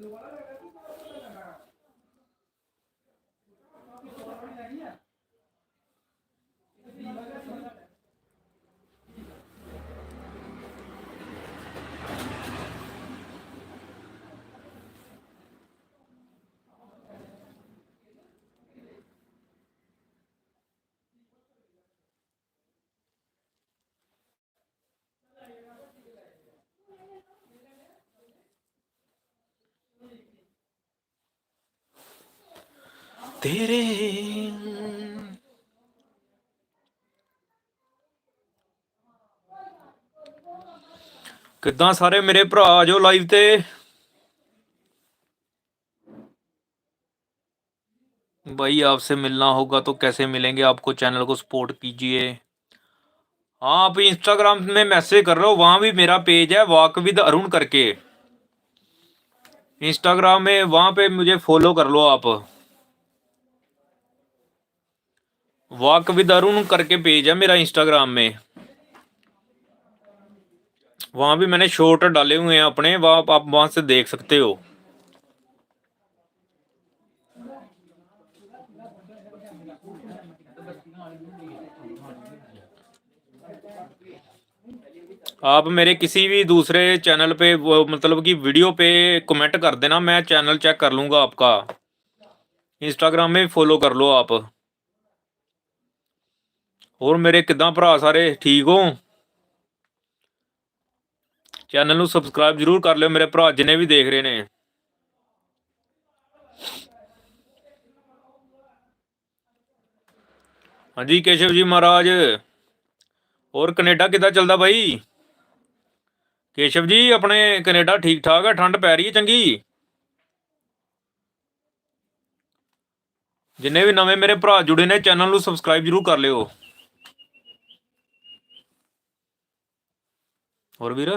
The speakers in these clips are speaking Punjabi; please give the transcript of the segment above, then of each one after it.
Mais voilà, regarde. ਤੇਰੇ ਕਿੱਦਾਂ ਸਾਰੇ ਮੇਰੇ ਭਰਾ ਆ ਜਾਓ ਲਾਈਵ ਤੇ भाई आपसे मिलना होगा तो कैसे मिलेंगे आपको चैनल को सपोर्ट कीजिए हाँ आप इंस्टाग्राम में मैसेज कर रहे हो वहां भी मेरा पेज है वॉक विद अरुण करके इंस्टाग्राम में वहां पे मुझे फॉलो कर लो आप वॉक विद अरुण करके पेज है मेरा इंस्टाग्राम में। वहाँ भी मैंने शॉर्ट डाले हुए हैं अपने, वहाँ आप वहाँ से देख सकते हो। आप मेरे किसी भी दूसरे चैनल पे, वो मतलब कि वीडियो पे कमेंट कर देना, मैं चैनल चेक कर लूँगा आपका। इंस्टाग्राम में फॉलो कर लो आप। ਹੋਰ ਮੇਰੇ ਕਿਦਾਂ ਭਰਾ ਸਾਰੇ? ਠੀਕ ਹੋ? ਚੈਨਲ ਨੂੰ ਸਬਸਕ੍ਰਾਈਬ ਜਰੂਰ ਕਰ ਲਿਓ ਮੇਰੇ ਭਰਾ, ਜਿਨੇ ਵੀ ਦੇਖ ਰਹੇ ਨੇ। ਹਾਂਜੀ ਕੇਸ਼ਵ ਜੀ ਮਹਾਰਾਜ, ਹੋਰ ਕੈਨੇਡਾ ਕਿੱਦਾਂ ਚੱਲਦਾ ਬਾਈ? ਕੇਸ਼ਵ ਜੀ, ਆਪਣੇ ਕੈਨੇਡਾ ਠੀਕ ਠਾਕ ਆ, ਠੰਡ ਪੈ ਰਹੀ ਹੈ ਚੰਗੀ? ਜਿੰਨੇ ਵੀ ਨਵੇਂ ਮੇਰੇ ਭਰਾ ਜੁੜੇ ਨੇ, ਚੈਨਲ ਨੂੰ ਸਬਸਕ੍ਰਾਈਬ ਜਰੂਰ ਕਰ ਲਿਓ। ਹੋਰ ਵੀਰ?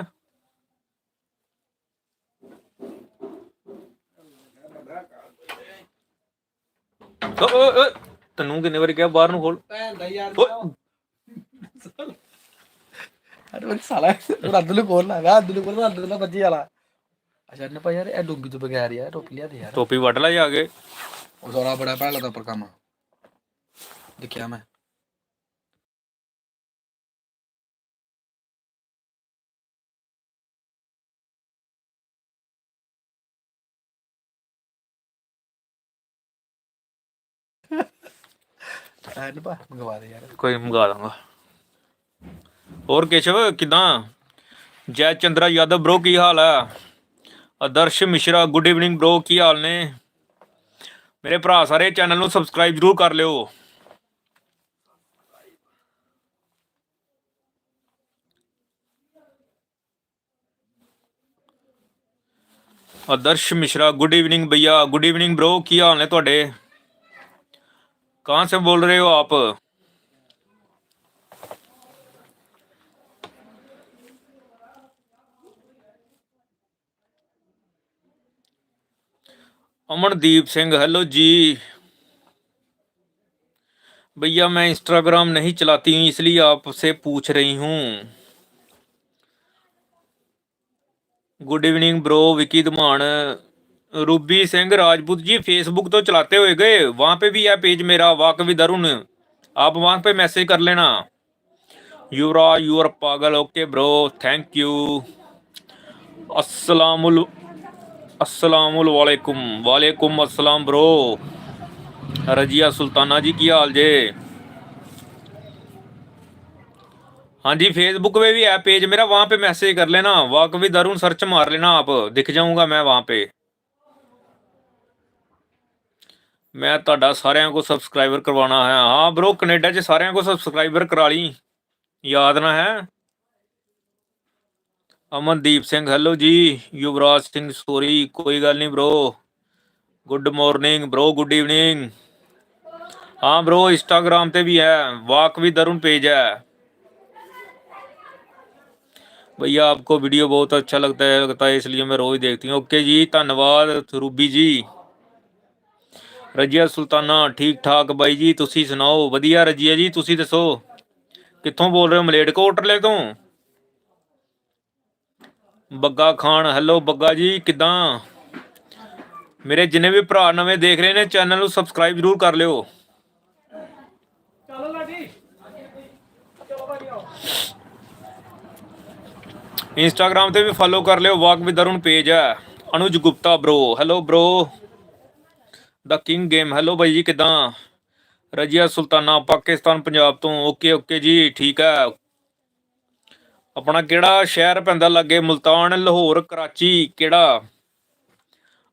ਓ ਓ ਓ, ਤੈਨੂੰ ਕਿੰਨੇ ਵਾਰੀ ਕਿਹਾ ਬਾਹਰ ਨੂੰ ਖੋਲ। ਭੈਣ ਦਾ ਯਾਰ ਓਏ ਅਰੇ ਉਹ ਸਾਲਾ ਉਹ ਅੱਧ ਨੂੰ ਕੋਲ ਲਾਗਾ ਅੱਧ ਨੂੰ ਕੋਲ ਅੱਧ ਨੂੰ ਬੱਜੀ ਵਾਲਾ। ਅੱਛਾ ਨੇ ਭਾਈ ਯਾਰ ਇਹ ਡੁੰਗੀ ਤੋਂ ਬਗੈਰ ਯਾਰ ਟੋਪੀ ਲਿਆ ਦੇ ਯਾਰ। ਟੋਪੀ ਵੱਢ ਲੈ ਜਾ ਕੇ। ਉਹ ਬੜਾ ਭੈਣ ਦਾ ਪਰ ਕੰਮ। ਦੇਖਿਆ ਮੈਂ। ਐਨ ਮੰਗਵਾ ਕੋਈ ਮੰਗਾ ਦਾਂਗਾ। ਹੋਰ ਕੇਸ਼ਵ, ਕਿਦਾਂ? ਜੈ ਚੰਦਰਾ ਯਾਦਵ ਬ్రో ਕੀ ਹਾਲ ਹੈ Adarsh Mishra good evening bro ਕੀ ਹਾਲ ਨੇ? ਮੇਰੇ ਭਰਾ ਸਾਰੇ ਚੈਨਲ ਨੂੰ ਸਬਸਕ੍ਰਾਈਬ ਜਰੂਰ ਕਰ ਲਿਓ। ਆਦਰਸ਼ ਮਿਸ਼ਰਾ ਗੁੱਡ ਈਵਨਿੰਗ ਭਈਆ ਗੁੱਡ ਈਵਨਿੰਗ ਬ్రో ਕੀ ਹਾਲ ਨੇ ਤੁਹਾਡੇ? कहाँ से बोल रहे हो आप? अमनदीप सिंह, हेलो जी। भैया, मैं इंस्टाग्राम नहीं चलाती हूँ, इसलिए आपसे पूछ रही हूँ। Good evening bro Vicky Dhaman Ruby Singh Rajput ji Facebook तो चलाते हुए गए वहां पे भी है पेज मेरा वाक विद अरुण आप वहां पे मैसेज कर लेना यूरा यूर पागल ओके ब्रो थैंक यू अस्सलामुल अस्सलामुल वालेकुम वालेकुम अस्सलाम ब्रो रजिया सुल्ताना जी की हाल जे हाँ जी फेसबुक पे भी है पेज मेरा वहां पे मैसेज कर लेना वाक विद अरुण सर्च मार लेना आप दिख जाऊंगा मैं वहां पे मैं ता सारे को सबसक्राइबर करवाना है। हाँ ब्रो कनेडा च सारे को सबसक्राइबर करा ली। याद ना है? अमनदीप सिंह हैलो जी। युवराज सिंह सोरी कोई गल नहीं bro good morning bro good evening हाँ ब्रो इंस्टाग्राम से भी है। वाक भी दरुण पेज है। भैया, आपको वीडियो बहुत अच्छा लगता है लगता है, इसलिए मैं रोज देखती हूँ। ओके जी, धन्यवाद, रूबी जी। ਰਜੀਆ ਸੁਲਤਾਨਾ ਠੀਕ ਠਾਕ ਬਾਈ ਜੀ ਤੁਸੀਂ ਸੁਣਾਓ? ਵਧੀਆ ਰਜੀਆ ਜੀ ਤੁਸੀਂ ਦੱਸੋ? ਕਿੱਥੋਂ ਬੋਲ ਰਹੇ ਹੋ? ਮਲੇਟਕੋਟਲੇ ਤੋਂ? ਬੱਗਾ ਖਾਨ ਹੈਲੋ ਬੱਗਾ ਜੀ ਕਿਦਾਂ? ਮੇਰੇ ਜਿੰਨੇ ਵੀ ਭਰਾ ਨਵੇਂ ਦੇਖ ਰਹੇ ਨੇ ਚੈਨਲ ਨੂੰ ਸਬਸਕ੍ਰਾਈਬ ਜਰੂਰ ਕਰ ਲਿਓ। ਚਲੋ ਲਾਡੀ। ਚਲੋ ਭਾਜੀ ਆਓ। ਇੰਸਟਾਗ੍ਰam ਤੇ ਵੀ ਫੋਲੋ ਕਰ ਲਿਓ ਵਾਕ ਵਿਦ ਅਰੁਣ ਪੇਜ ਹੈ। Anuj Gupta bro hello bro ਦਾ ਕਿੰਗ ਗੇਮ। ਹੈਲੋ ਬਾਈ ਜੀ, ਕਿਦਾਂ? ਰਜੀਆ ਸੁਲਤਾਨਾ, ਪਾਕਿਸਤਾਨ, ਪੰਜਾਬ ਤੋਂ। ਓਕੇ ਓਕੇ ਜੀ, ਠੀਕ ਹੈ। ਆਪਣਾ ਕਿਹੜਾ ਸ਼ਹਿਰ ਪੈਂਦਾ ਲੱਗੇ? ਮੁਲਤਾਨ, ਲਾਹੌਰ, ਕਰਾਚੀ, ਕਿਹੜਾ?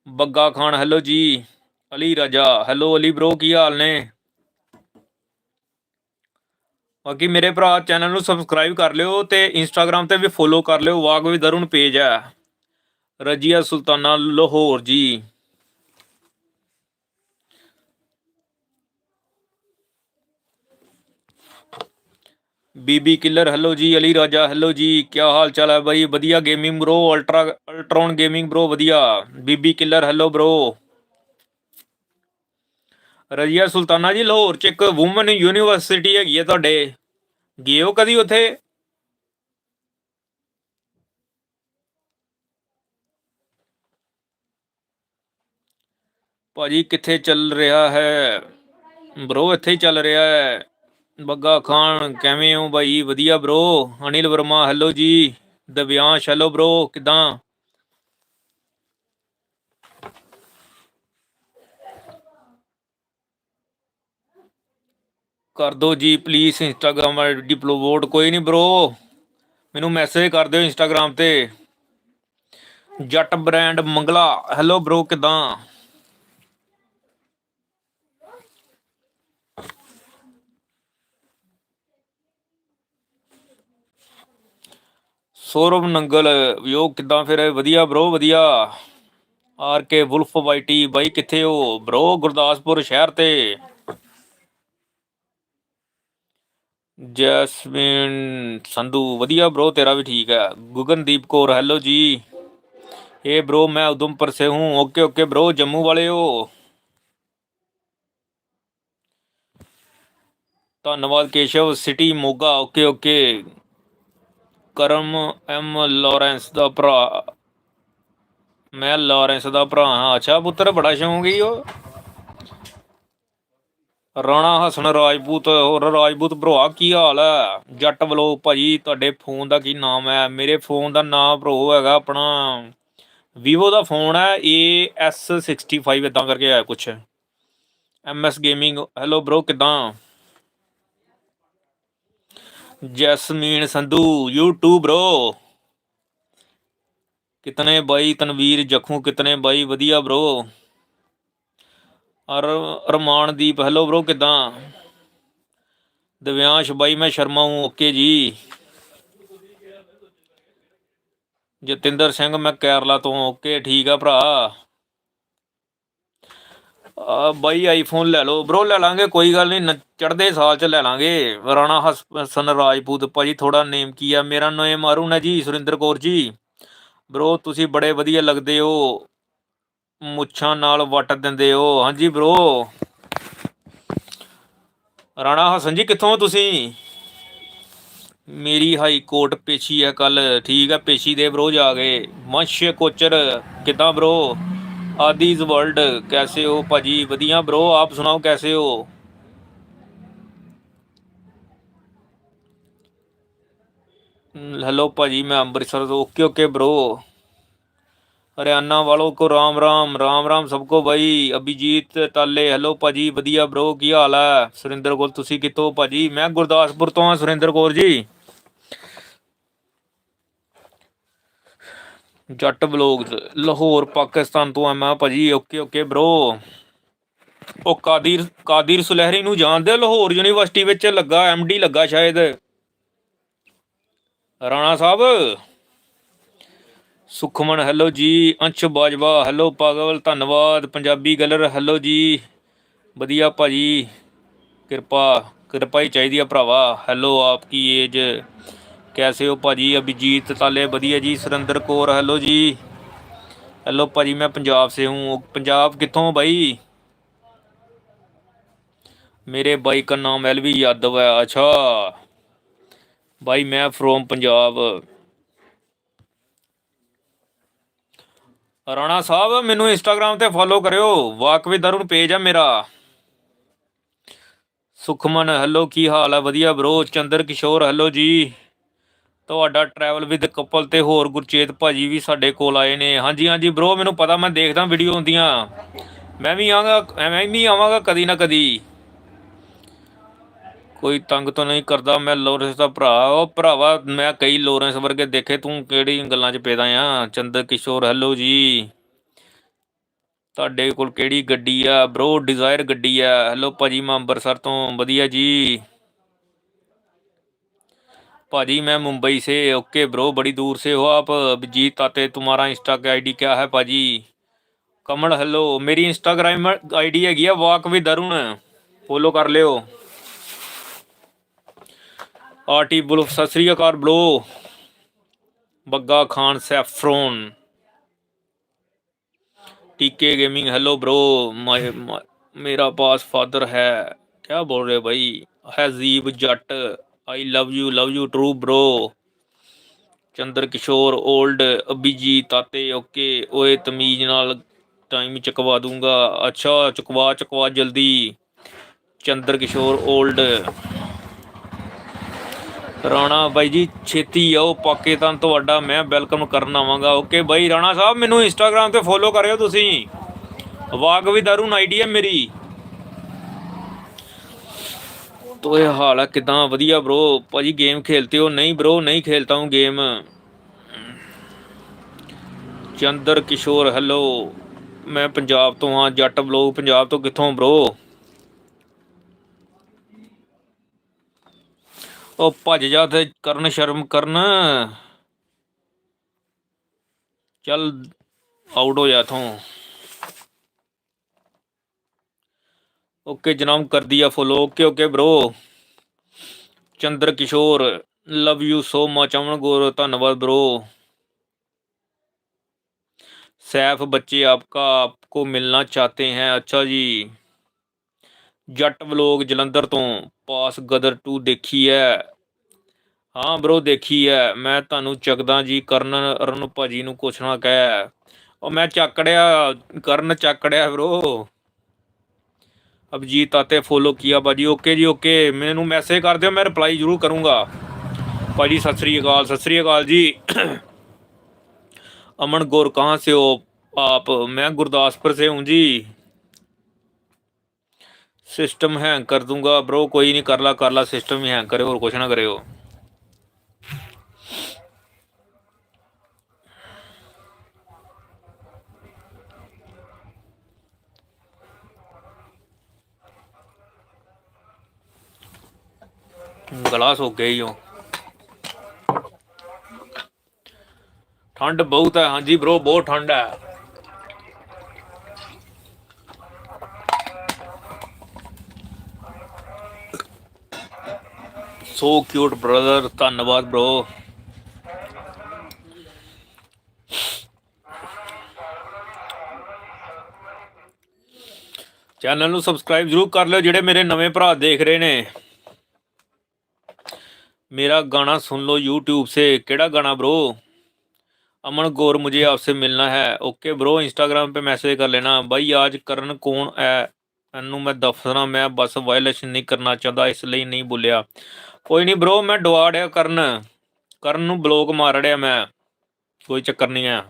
ਬੱਗਾ ਖਾਨ, ਹੈਲੋ ਜੀ, ਅਲੀ ਰਾਜਾ। ਹੈਲੋ ਅਲੀ ਬ੍ਰੋ ਕੀ ਹਾਲ ਨੇ? ਬਾਕੀ ਮੇਰੇ ਭਰਾ ਚੈਨਲ ਨੂੰ ਸਬਸਕ੍ਰਾਈਬ ਕਰ ਲਿਓ ਤੇ ਇੰਸਟਾਗ੍ਰam ਤੇ ਵੀ ਫੋਲੋ ਕਰ ਲਿਓ। ਵਾਕ ਵਿਦ ਅਰੁਣ ਪੇਜ ਹੈ। ਰਜੀਆ ਸੁਲਤਾਨਾ, ਲਾਹੌਰ ਜੀ। ਬੀਬੀ ਕਿਲਰ, ਹੈਲੋ ਜੀ, ਅਲੀ ਰਾਜਾ, ਹੈਲੋ ਜੀ ਕੀ ਹਾਲ ਚਾਲ ਹੈ ਬਾਈ? ਵਧੀਆ gaming bro ultra Ultron gaming bro ਵਧੀਆ। ਬੀਬੀ killer, hello bro Razia Sultana ji, Lahore ਚ ਇੱਕ ਔਮਨ ਯੂਨੀਵਰਸਿਟੀ ਹੈਗੀ ਹੈ ਤੁਹਾਡੇ। ਗਏ ਹੋ ਕਦੀ ਉੱਥੇ? ਭਾਜੀ, ਕਿੱਥੇ ਚੱਲ ਰਿਹਾ ਹੈ? ਬ్రో ਇੱਥੇ ਹੀ ਚੱਲ ਰਿਹਾ ਹੈ। ਬੱਗਾ ਖਾਨ, ਕਿਵੇਂ ਹੋ ਬਾਈ? ਵਧੀਆ ਬ్రో ਅਨਿਲ ਵਰਮਾ ਹੈਲੋ ਜੀ। ਦਵਿਆਸ਼ ਹੈਲੋ ਬ్రో ਕਿਦਾਂ? ਕਰ ਦਿਓ ਜੀ ਪਲੀਜ਼ ਇੰਸਟਾਗ੍ਰam ਆਈਡੀ ਵੋਟ ਕੋਈ ਨਹੀਂ ਬ్రੋ ਮੈਨੂੰ ਮੈਸੇਜ ਕਰ ਦਿਓ ਇੰਸਟਾਗ੍ਰam ਤੇ। ਜੱਟ ਬ੍ਰਾਂਡ ਮੰਗਲਾ ਹੈਲੋ ਬ్రో ਕਿਦਾਂ? ਸੌਰਵ ਨੰਗਲ ਯੋ ਕਿੱਦਾਂ ਫਿਰ? ਵਧੀਆ ਬ్రో ਵਧੀਆ। ਆਰ ਕੇ ਵੁਲਫ ਵਾਈਟੀ ਬਾਈ ਕਿੱਥੇ ਹੋ? ਬ్రో ਗੁਰਦਾਸਪੁਰ ਸ਼ਹਿਰ ਤੇ। ਜੈਸਮਿਨ ਸੰਧੂ, ਵਧੀਆ ਬ్రో ਤੇਰਾ ਵੀ ਠੀਕ ਹੈ। ਗੁਗਨਦੀਪ ਕੌਰ ਹੈਲੋ ਜੀ। ਇਹ ਬ్రో ਮੈਂ ਉਦਮਪੁਰ ਸੇ ਹੂੰ। ਓਕੇ ਓਕੇ ਬ్రో ਜੰਮੂ ਵਾਲੇ ਹੋ। ਧੰਨਵਾਦ Keshav city Moga. Okay okay Karam M Lawrence ਦਾ ਭਰਾ। ਮੈਂ ਲਾਰੈਂਸ ਦਾ ਭਰਾ ਹਾਂ। ਅੱਛਾ, ਪੁੱਤਰ, ਬੜਾ ਸ਼ੌਂਕ ਹੀ ਉਹ ਰਾਣਾ ਹਸਨ ਰਾਜਪੂਤ, ਹੋਰ ਰਾਜਪੂਤ ਭਰਾ, ਕੀ ਹਾਲ ਹੈ ਜੱਟ ਵੱਲੋਂ ਭਾਜੀ, ਤੁਹਾਡੇ ਫੋਨ ਦਾ ਕੀ ਨਾਮ ਹੈ ਮੇਰੇ ਫੋਨ ਦਾ ਨਾਮ ਭਰੋ ਹੈਗਾ ਆਪਣਾ vivo ਦਾ ਫੋਨ ਹੈ AS65 ਇਦਾਂ ਕਰਕੇ ਆਇਆ ਕੁਛ। MS ਗੇਮਿੰਗ ਹੈਲੋ ਬ్రో ਕਿਦਾਂ? ਜੈਸਮੀਨ ਸੰਧੂ, YouTube bro ਕਿਤਨੇ ਬਾਈ ਤਨਵੀਰ ਜਖੂ, ਕਿਤਨੇ ਬਾਈ ਵਧੀਆ bro ਅਰ, ਅਰਮਾਨਦੀਪ ਹੈਲੋ bro, ਕਿਦਾਂ? ਦਿਵਿਆਂਸ਼ ਬਾਈ, ਮੈਂ ਸ਼ਰਮਾ ਹੂੰ ਓਕੇ ਜੀ। ਜਤਿੰਦਰ ਸਿੰਘ, ਮੈਂ ਕੇਰਲਾ ਤੋਂ ਓਕੇ ਠੀਕ ਆ ਭਰਾ। ਬਾਈ ਆਈਫੋਨ ਲੈ ਲਓ। ਬ్రో ਲੈ ਲਾਂਗੇ, ਕੋਈ ਗੱਲ ਨਹੀਂ। ਚੜਦੇ ਸਾਲ ਚ ਲੈ ਲਾਂਗੇ। ਰਾਣਾ ਹਸਨ ਰਾਜਪੂਤ, ਭਾਜੀ ਥੋੜਾ ਨੇਮ ਕੀ ਆ? ਮੇਰਾ ਨੇਮ ਅਰੁਣ ਹੈ ਜੀ, ਸੁਰਿੰਦਰ ਕੌਰ ਜੀ। ਬ్రో ਤੁਸੀਂ ਬੜੇ ਵਧੀਆ ਲੱਗਦੇ ਹੋ। ਮੁੱਛਾਂ ਨਾਲ ਵਟ ਦਿੰਦੇ ਹੋ। ਹਾਂਜੀ ਬ్రੋ ਰਾਣਾ ਹਸਨ ਜੀ, ਕਿੱਥੋਂ ਤੁਸੀਂ? ਮੇਰੀ ਹਾਈ ਕੋਰਟ ਪੇਸ਼ੀ ਹੈ ਕੱਲ ਠੀਕ ਹੈ ਪੇਸ਼ੀ ਦੇ ਬ్రో ਜਾ ਗਏ ਮਨਸ਼ ਕੋਚਰ, ਕਿਦਾਂ ਬ్రో ਆਦੀਜ਼ ਵਰਲਡ कैसे हो ਭਾਜੀ ਵਧੀਆ bro ਆਪ ਸੁਣਾਓ कैसे हो हेलो ਭਾਜੀ ਮੈਂ ਅੰਮ੍ਰਿਤਸਰ ਤੋਂ ਓਕੇ ਓਕੇ bro ਹਰਿਆਣਾ ਵਾਲੋਂ ਕੋ ਰਾਮ ਰਾਮ ਰਾਮ ਰਾਮ ਸਭਕੋ ਭਾਈ ਅਭਿਜੀਤ ਤਾਲੇ ਹੈਲੋ ਭਾਜੀ ਵਧੀਆ bro ਕੀ ਹਾਲ ਹੈ ਸੁਰਿੰਦਰ ਕੋਲ ਤੁਸੀਂ ਕਿੱਥੋਂ ਭਾਜੀ ਮੈਂ ਗੁਰਦਾਸਪੁਰ ਤੋਂ ਹਾਂ ਸੁਰਿੰਦਰ ਕੌਰ ਜੀ ਜੱਟ ਬਲੌਗ ਲਾਹੌਰ, ਪਾਕਿਸਤਾਨ ਤੋਂ ਆ ਮੈਂ, ਭਾਜੀ, ਓਕੇ ਓਕੇ, bro ਉਹ ਕਾਦੀਰ ਕਾਦੀਰ ਸੁਲਹਿਰੀ ਨੂੰ ਜਾਣਦੇ ਲਾਹੌਰ ਯੂਨੀਵਰਸਿਟੀ ਵਿੱਚ ਲੱਗਾ ਐਮਡੀ ਲੱਗਾ ਸ਼ਾਇਦ। ਰਾਣਾ ਸਾਹਿਬ? ਸੁਖਮਨ ਹੈਲੋ ਜੀ, ਅੰਸ਼ ਬਾਜਵਾ ਹੈਲੋ ਪਾਗਲ, ਧੰਨਵਾਦ, ਪੰਜਾਬੀ ਗਲਰ ਹੈਲੋ ਜੀ। ਵਧੀਆ ਭਾਜੀ, ਕਿਰਪਾ ਕਿਰਪਾ ਹੀ ਚਾਹੀਦੀ ਆ ਭਰਾਵਾ। ਹੈਲੋ ਆਪ ਕੀ ਏਜ ਕੈਸੇ ਹੋ ਭਾਜੀ? ਅਭਿਜੀਤ ਤਾਲੇ, ਵਧੀਆ ਜੀ। ਸੁਰਿੰਦਰ ਕੌਰ, ਹੈਲੋ ਜੀ। ਹੈਲੋ ਭਾਜੀ, ਮੈਂ ਪੰਜਾਬ ਸੇ ਹੂੰ। ਪੰਜਾਬ ਕਿੱਥੋਂ ਬਾਈ? ਮੇਰੇ भाई का नाम एल वी यादव है अच्छा भाई मैं फ्रॉम ਰਾਣਾ ਸਾਹਿਬ, ਮੈਨੂੰ ਇੰਸਟਾਗ੍ਰam ਤੇ ਫੋਲੋ ਕਰਿਓ। ਵਾਕ ਵਿਦ ਅਰੁਣ ਪੇਜ ਆ ਮੇਰਾ। ਸੁਖਮਨ, ਹੈਲੋ, ਕੀ ਹਾਲ ਆ? ਵਧੀਆ ਬ్రో ਚੰਦਰ ਕਿਸ਼ੋਰ, ਹੈਲੋ ਜੀ। ਤੁਹਾਡਾ ਟਰੈਵਲ ਵਿਦ ਕਪਲ ਤੇ ਹੋਰ ਗੁਰਚੇਤ ਭਾਜੀ ਵੀ ਸਾਡੇ ਕੋਲ ਆਏ ਨੇ। ਹਾਂਜੀ ਹਾਂਜੀ ਬ్రో ਮੈਨੂੰ ਪਤਾ, ਮੈਂ ਦੇਖਦਾ ਵੀਡੀਓ ਹੁੰਦੀਆਂ। ਮੈਂ ਵੀ ਆਵਾਂਗਾ ਮੈਂ ਵੀ ਆਵਾਂਗਾ ਕਦੀ ਨਾ ਕਦੀ। ਕੋਈ ਤੰਗ ਤਾਂ ਨਹੀਂ ਕਰਦਾ, ਮੈਂ ਲੋਰੈਂਸ ਦਾ ਭਰਾ। ਉਹ ਭਰਾਵਾ, ਮੈਂ ਕਈ ਲੋਰੈਂਸ ਵਰਗੇ ਦੇਖੇ, ਤੂੰ ਕਿਹੜੀ ਗੱਲਾਂ 'ਚ ਪੈਦਾ ਆ? ਚੰਦਰ ਕਿਸ਼ੋਰ ਹੈਲੋ ਜੀ। ਤੁਹਾਡੇ ਕੋਲ ਕਿਹੜੀ ਗੱਡੀ ਆ? ਬ్రో ਡਿਜ਼ਾਇਰ ਗੱਡੀ ਆ। ਹੈਲੋ ਭਾਜੀ, ਮੈਂ ਅੰਮ੍ਰਿਤਸਰ ਤੋਂ। ਵਧੀਆ ਜੀ। पाजी मैं मुंबई से। ओके ब्रो, बड़ी दूर से हो आप। अभिजीत आते तुम्हारा इंस्टा की आईडी क्या है भाजी? कमल हेलो मेरी इंस्टाग्राम आईडी हैगी ਆ ਵਾਕ ਵੀ ਦਰੁਣ ਫੋਲੋ ਕਰ ਲਿਓ ਆਰਟੀ बुल ਸਤਿ ਸ੍ਰੀ ਅਕਾਲ ਬਲੋ ਬੱਗਾ टीके गेमिंग हेलो ब्रो। मेरा पास फादर है। क्या बोल रहे भाई? हैजीब जट। I love you love you true bro Chandra Kishore old ਅਬੀਜੀ ਤਾਤੇ ਓਕੇ ਓਏ ਤਮੀਜ਼ ਨਾਲ ਟਾਈਮ ਚਕਵਾ ਦੂੰਗਾ। ਅੱਛਾ, ਚਕਵਾ ਚਕਵਾ ਜਲਦੀ। ਚੰਦਰ ਕਿਸ਼ੋਰ 올ਡ ਰਾਣਾ, ਬਾਈ ਜੀ, ਛੇਤੀ ਆਓ ਪਾਕਿਸਤਾਨ ਤੁਹਾਡਾ ਮੈਂ ਵੈਲਕਮ ਕਰਨ ਆਵਾਂਗਾ। ਓਕੇ ਬਾਈ, ਰਾਣਾ ਸਾਹਿਬ, ਮੈਨੂੰ ਇੰਸਟਾਗ੍ਰam ਤੇ ਫੋਲੋ ਕਰਿਓ ਤੁਸੀਂ। ਵਾਗਵੀ ਦਰੂਨ ਆਈਡੀ ਹੈ ਮੇਰੀ। तो ये हाल है कितना ਵਧੀਆ bro ਭਾਜੀ ਗੇਮ ਖੇਲਤੇ ਹੋ ਨਹੀਂ bro नहीं खेलता हूँ गेम ਚੰਦਰ ਕਿਸ਼ੋਰ ਹੈਲੋ ਮੈਂ ਪੰਜਾਬ ਤੋਂ ਹਾਂ ਜੱਟ ਬਲੌਗ ਪੰਜਾਬ ਤੋਂ ਕਿੱਥੋਂ bro ਉਹ ਭੱਜ ਜਾ ਤੇ ਕਰਨ ਸ਼ਰਮ ਕਰਨ ਚੱਲ ਆਊਟ ਹੋ ਜਾ ਥੋਂ ਓਕੇ ਜਨਾਬ ਕਰਦੀ ਆ follow okay okay bro Chandra Kishore love you so much Aman Gor, ਧੰਨਵਾਦ ਬ్రో ਸੈਫ ਬੱਚੇ आपका आपको मिलना चाहते ਹੈ, ਅੱਛਾ ਜੀ। ਜੱਟ ਵਲੋਗ ਜਲੰਧਰ ਤੋਂ, ਪਾਸ ਗਦਰ 2 ਦੇਖੀ ਹੈ। ਹਾਂ ਬ్రో ਦੇਖੀ ਹੈ। ਮੈਂ ਤੁਹਾਨੂੰ ਚੱਕਦਾ ਜੀ, ਕਰਨ ਰਨੂ ਭਾਜੀ ਨੂੰ ਕੁਛ ਨਾ ਕਹਿ। ਉਹ ਮੈਂ ਚੱਕੜਿਆ ਕਰਨ ਚੱਕੜਿਆ ਬ్రో ਅਭਜੀਤ ਆਤੇ ਫੋਲੋ ਕੀਆ ਬਾਜੀ ਓਕੇ ਜੀ ਓਕੇ ਮੈਨੂੰ ਮੈਸੇਜ ਕਰ ਦਿਓ ਮੈਂ ਰਿਪਲਾਈ ਜ਼ਰੂਰ ਕਰੂੰਗਾ ਭਾਜੀ ਸਤਿ ਸ੍ਰੀ ਅਕਾਲ ਸਤਿ ਸ੍ਰੀ ਅਕਾਲ ਜੀ ਅਮਨ ਗੌਰ ਕਹਾਂ ਸੇ ਹੋ आप मैं गुरदासपुर से हूँ जी सिस्टम हैंग कर दूंगा ब्रो कोई नहीं कर ला कर ला सिस्टम ही हैंग करे और कुछ ना करे हो ਗਲਾ ਸੁੱਕ ਹੀ ਹੋ ਠੰਡ ਬਹੁਤ ਹੈ ਹਾਂਜੀ ਬ్రో ਬਹੁਤ ਠੰਡ ਹੈ ਸੋ ਕਿਊਟ ਬ੍ਰਦਰ ਧੰਨਵਾਦ ਬ్రో ਚੈਨਲ ਨੂੰ ਸਬਸਕ੍ਰਾਈਬ ਜ਼ਰੂਰ ਕਰ ਲਿਓ, ਜਿਹੜੇ ਮੇਰੇ ਨਵੇਂ ਭਰਾ ਦੇਖ ਰਹੇ ਨੇ। ਮੇਰਾ ਗਾਣਾ ਸੁਣ ਲਓ यूट्यूब से ਕਿਹੜਾ ਗਾਣਾ ब्रो ਅਮਨ ਗੌਰ ਮੁਝੇ ਆਪਸੇ ਮਿਲਣਾ ਹੈ। ਓਕੇ ब्रो इंस्टाग्राम 'ਤੇ ਮੈਸੇਜ ਕਰ ਲੈਣਾ। ਬਾਈ ਆਜ ਕਰਨ कौन है ਇਹਨੂੰ ਮੈਂ ਦਫਸਰਾਂ ਮੈਂ ਬਸ ਵਾਇਲੇਸ਼ਨ ਨਹੀਂ ਕਰਨਾ ਚਾਹੁੰਦਾ, ਇਸ ਲਈ ਨਹੀਂ ਬੋਲਿਆ। ਕੋਈ ਨਹੀਂ ਬ్రో ਮੈਂ ਡਵਾੜਿਆ ਕਰਨ। ਕਰਨ ਨੂੰ ਬਲੌਕ ਮਾਰ ਰਿਹਾ ਮੈਂ। ਕੋਈ ਚੱਕਰ ਨਹੀਂ ਆ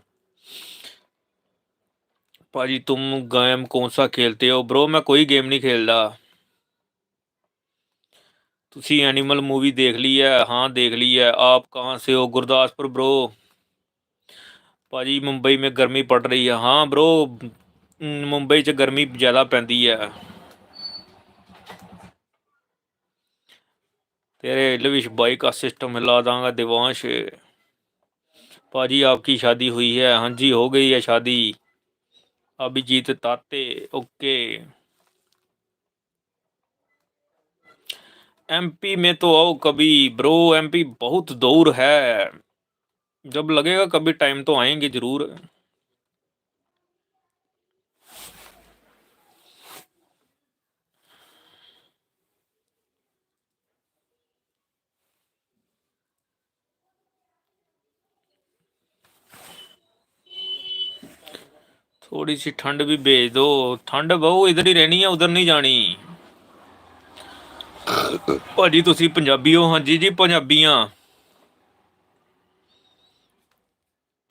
ਭਾਜੀ, ਤੁਮ ਗੇਮ ਕੌਣ ਸਾ ਖੇਲਤੇ ਹੋ? ਬ్రో ਮੈਂ ਕੋਈ ਗੇਮ ਨਹੀਂ ਖੇਲਦਾ। तुम एनिमल मूवी देख ली है हाँ देख ली है आप कहाँ से हो? गुरदासपुर, ब्रो। भाजी, मुंबई में गर्मी पड़ रही है हाँ ब्रो मुंबई च गर्मी ज़्यादा ਪੈਂਦੀ है तेरे लविश भाई का सिस्टम हिला दागा देवांश। भाजी, आपकी शादी हुई है हाँ जी, हो गई है शादी। अभिजीत ताते, ओके। एमपी में तो आओ, कभी ब्रो एमपी बहुत दूर है। जब लगेगा कभी टाइम तो आएँगे ज़रूर। थोड़ी सी ठंड भी भेज दो। ठंड बहु इधर ही रहनी है, उधर नहीं जानी। ਭਾਜੀ ਤੁਸੀਂ ਪੰਜਾਬੀ ਹੋ, ਹਾਂਜੀ ਜੀ ਪੰਜਾਬੀ ਆ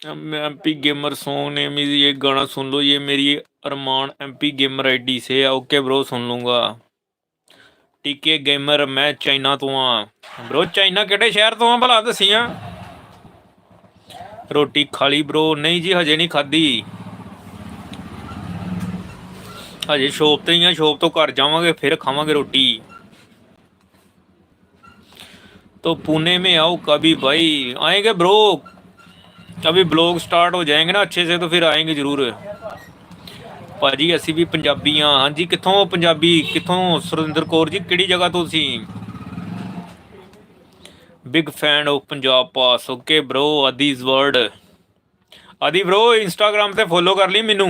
MP gamer song name is ये गाना सुन लो ये मेरी अरमान एमपी गेमर आईडी से ਆ, ਓਕੇ ब्रो ਸੁਣ ਲੂੰਗਾ ਟੀਕੇ ਗੇਮਰ, ਮੈਂ ਚਾਈਨਾ ਤੋਂ ਆ। ਬ్రో ਚਾਈਨਾ ਕਿਹੜੇ ਸ਼ਹਿਰ ਤੋਂ ਆ ਭਲਾ, ਦੱਸੀਆਂ? ਰੋਟੀ ਖਾਲੀ ਬ్రో ਨਹੀਂ ਜੀ, ਹਜੇ ਨਹੀਂ ਖਾਧੀ। ਹਜੇ ਸ਼ੋਪ ਤੇ ਹੀ ਆ, ਸ਼ੋਪ ਤੋਂ ਘਰ ਜਾਵਾਂਗੇ, ਫਿਰ ਖਾਵਾਂਗੇ ਰੋਟੀ। तो पुणे में आओ कभी भाई। आएंगे ब्रो कभी ब्लॉग स्टार्ट हो जाएंगे ना अच्छे से, तो फिर ਆਏਗੇ ਜ਼ਰੂਰ ਭਾਜੀ ਅਸੀਂ ਵੀ ਪੰਜਾਬੀ ਹਾਂ ਹਾਂਜੀ ਕਿੱਥੋਂ ਪੰਜਾਬੀ ਕਿੱਥੋਂ ਸੁਰਿੰਦਰ ਕੌਰ ਜੀ ਕਿਹੜੀ ਜਗ੍ਹਾ ਤੋਂ ਸੀ ਬਿਗ ਫੈਨ ਆਫ ਪੰਜਾਬ ਪਾਸ ਓਕੇ ਬ్రో ਆਦੀਜ਼ ਵਰਡ ਆਦੀ ਬ్రో ਇੰਸਟਾਗ੍ਰam ਤੇ ਫੋਲੋ ਕਰ ਲਈ ਮੈਨੂੰ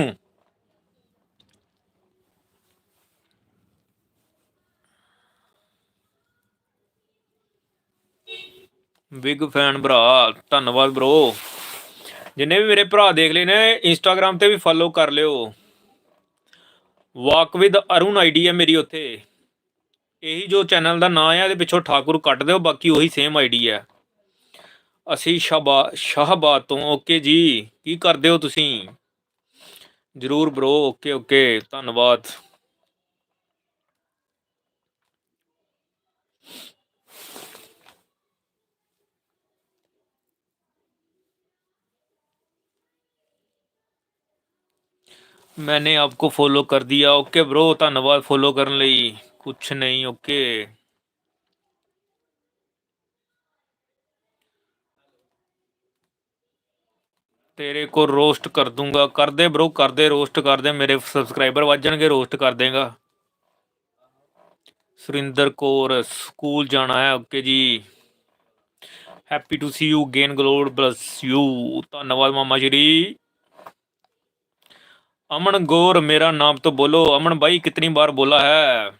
ਬਿਗ ਫੈਨ ਭਰਾ, ਧੰਨਵਾਦ ਬ్రో ਜਿੰਨੇ ਵੀ ਮੇਰੇ ਭਰਾ ਦੇਖ ਲਏ ਨੇ ਇੰਸਟਾਗ੍ਰam ਤੇ ਵੀ ਫੋਲੋ ਕਰ ਲਿਓ। ਵਾਕ ਵਿਦ ਅਰੁਣ ਆਈਡੀ ਹੈ ਮੇਰੀ ਉੱਥੇ। ਇਹੀ ਜੋ ਚੈਨਲ ਦਾ ਨਾਮ ਹੈ ਇਹਦੇ ਪਿੱਛੋਂ ਠਾਕੁਰ ਕੱਟ ਦਿਓ, ਬਾਕੀ ਉਹੀ ਸੇਮ ਆਈਡੀ ਹੈ। ਅਸੀਂ ਸ਼ਾਬਾ, ਸ਼ਾਹਬਾਦ ਤੋਂ ਓਕੇ ਜੀ। ਕੀ ਕਰਦੇ ਹੋ ਤੁਸੀਂ? ਜਰੂਰ ਬ్రో ਓਕੇ ਓਕੇ ਧੰਨਵਾਦ। मैंने आपको फॉलो कर दिया। ओके ब्रो धन्यवाद फॉलो करने ली कुछ नहीं ओके तेरे को रोस्ट कर दूँगा। कर दे ब्रो कर दे रोस्ट कर दे। मेरे सब्सक्राइबर वज़न के रोस्ट कर देगा सुरिंदर कौर स्कूल जाना है okay ji happy to see you again God bless you धन्यवाद मामा श्री ਅਮਨ गौर ਮੇਰਾ ਨਾਮ ਤੋਂ ਬੋਲੋ। ਅਮਨ ਬਾਈ, ਕਿਤਨੀ ਵਾਰ ਬੋਲਾ ਹੈ?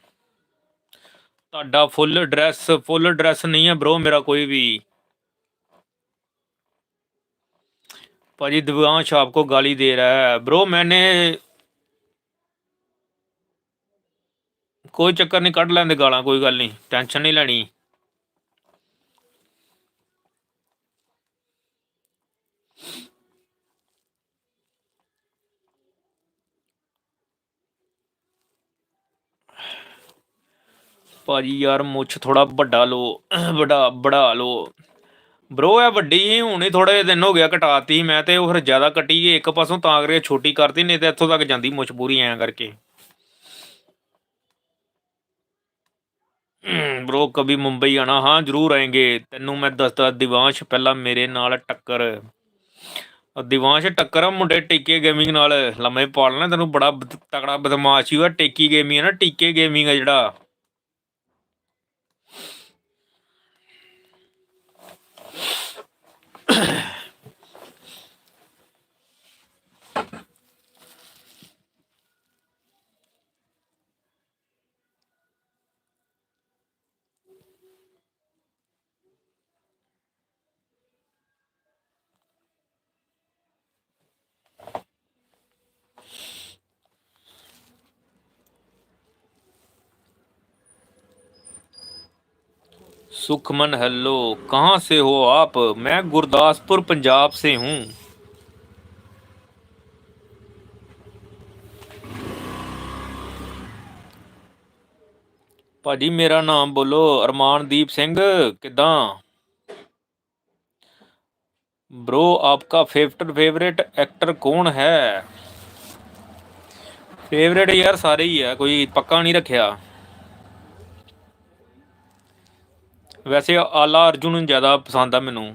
ਤੁਹਾਡਾ ਫੁੱਲ ਐਡਰੈਸ ਫੁੱਲ ਐਡਰੈਸ ਨਹੀਂ ਹੈ ਬ్రో ਮੇਰਾ ਕੋਈ ਵੀ। ਭਾਜੀ ਦਿਵਾਂਸ਼ ਕੋ ਗਾਲੀ ਦੇ ਰਹਾ ਹੈ। ਬ్రో ਮੈਨੇ ਕੋਈ ਚੱਕਰ ਨਹੀਂ, ਕੱਢ ਲੈਂਦੇ ਗਾਲਾਂ, ਕੋਈ ਗੱਲ ਨਹੀਂ ਟੈਨਸ਼ਨ ਨਹੀਂ ਲੈਣੀ। ਭਾਜੀ ਯਾਰ ਮੁੱਛ ਥੋੜਾ ਵੱਡਾ ਲੋ ਵੱਡਾ, ਬੜਾ ਲੋ ਬ్రో ਇਹ ਵੱਡੀ ਹੀ ਹੁਣੇ ਥੋੜੇ ਦਿਨ ਹੋ ਗਿਆ ਕਟਾਤੀ ਮੈਂ ਤੇ ਉਹ ਫਿਰ ਜ਼ਿਆਦਾ ਕੱਟੀ ਗਈ, ਇੱਕ ਪਾਸੋਂ ਤਾਂ ਕਰਕੇ ਛੋਟੀ ਕਰਤੀ, ਨਹੀਂ ਤੇ ਇੱਥੋਂ ਤੱਕ ਜਾਂਦੀ ਮੁੱਛ ਪੂਰੀ ਐਂ ਕਰਕੇ। ਬ్రో ਕभी ਮੁੰਬਈ ਆਣਾ ਹਾਂ, ਜ਼ਰੂਰ ਆਏਗੇ। ਤੈਨੂੰ ਮੈਂ ਦੱਸਦਾ, ਦਿਵਾਂਸ਼ ਪਹਿਲਾਂ ਮੇਰੇ ਨਾਲ ਟੱਕਰ। ਦਿਵਾਂਸ਼ ਟੱਕਰ ਆ ਮੁੰਡੇ ਟੀਕੇ ਗੇਮਿੰਗ ਨਾਲ। ਲੰਮੇ ਪਾਲਣਾ ਤੈਨੂੰ ਬੜਾ ਤਕੜਾ ਬਦਮਾਸ਼ ਹੀ ਹੋਇਆ, ਟੇਕੀ ਗੇਮਿੰਗ ਹੈ ਨਾ, ਟੀਕੇ ਗੇਮਿੰਗ ਹੈ ਜਿਹੜਾ। सुखमन हेलो कहाँ से हो आप मैं गुरदासपुर पंजाब से हूँ ਭਾਜੀ ਮੇਰਾ ਨਾਮ ਬੋਲੋ ਅਰਮਾਨਦੀਪ ਸਿੰਘ ਕਿਦਾਂ ब्रो आपका फेवरेट फेवरेट एक्टर कौन है फेवरेट यार सारे ही है कोई पक्का नहीं रखा ਵੈਸੇ ਆਲਾ ਅਰਜੁਨ ਜ਼ਿਆਦਾ ਪਸੰਦ ਆ ਮੈਨੂੰ।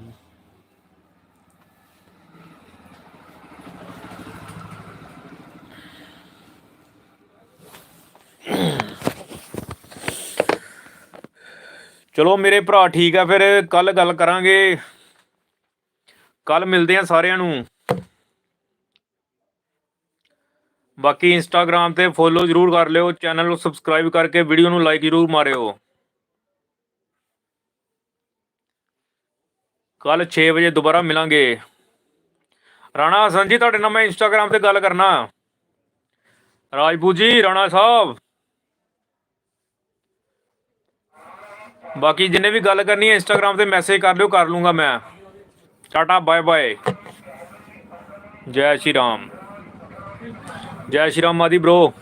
ਚਲੋ ਮੇਰੇ ਭਰਾ ਠੀਕ ਆ, ਫਿਰ ਕੱਲ ਗੱਲ ਕਰਾਂਗੇ। ਕੱਲ ਮਿਲਦੇ ਆ ਸਾਰਿਆਂ ਨੂੰ। ਬਾਕੀ ਇੰਸਟਾਗ੍ਰam ਤੇ ਫੋਲੋ ਜਰੂਰ ਕਰ ਲਿਓ ਚੈਨਲ ਨੂੰ ਸਬਸਕ੍ਰਾਈਬ ਕਰਕੇ ਵੀਡੀਓ ਨੂੰ ਲਾਈਕ ਜਰੂਰ ਮਾਰਿਓ। ਕੱਲ 6 ਵਜੇ ਦੁਬਾਰਾ ਮਿਲਾਂਗੇ। ਰਾਣਾ ਹਸਨ ਜੀ, ਤੁਹਾਡੇ ਨਾਲ ਮੈਂ ਇੰਸਟਾਗ੍ਰam ਤੇ ਗੱਲ ਕਰਨਾ। ਰਾਜਪੂਤ ਜੀ, ਰਾਣਾ ਸਾਹਿਬ। ਬਾਕੀ ਜਿੰਨੇ ਵੀ ਗੱਲ ਕਰਨੀ ਹੈ ਇੰਸਟਾਗ੍ਰam ਤੇ ਮੈਸੇਜ ਕਰ ਲਿਓ, ਕਰ ਲੂੰਗਾ ਮੈਂ। ਟਾਟਾ ਬਾਏ ਬਾਏ ਜੈ ਸ਼੍ਰੀ ਰਾਮ। ਜੈ ਸ਼੍ਰੀ ਰਾਮ ਮਾਦੀ ਬ్రో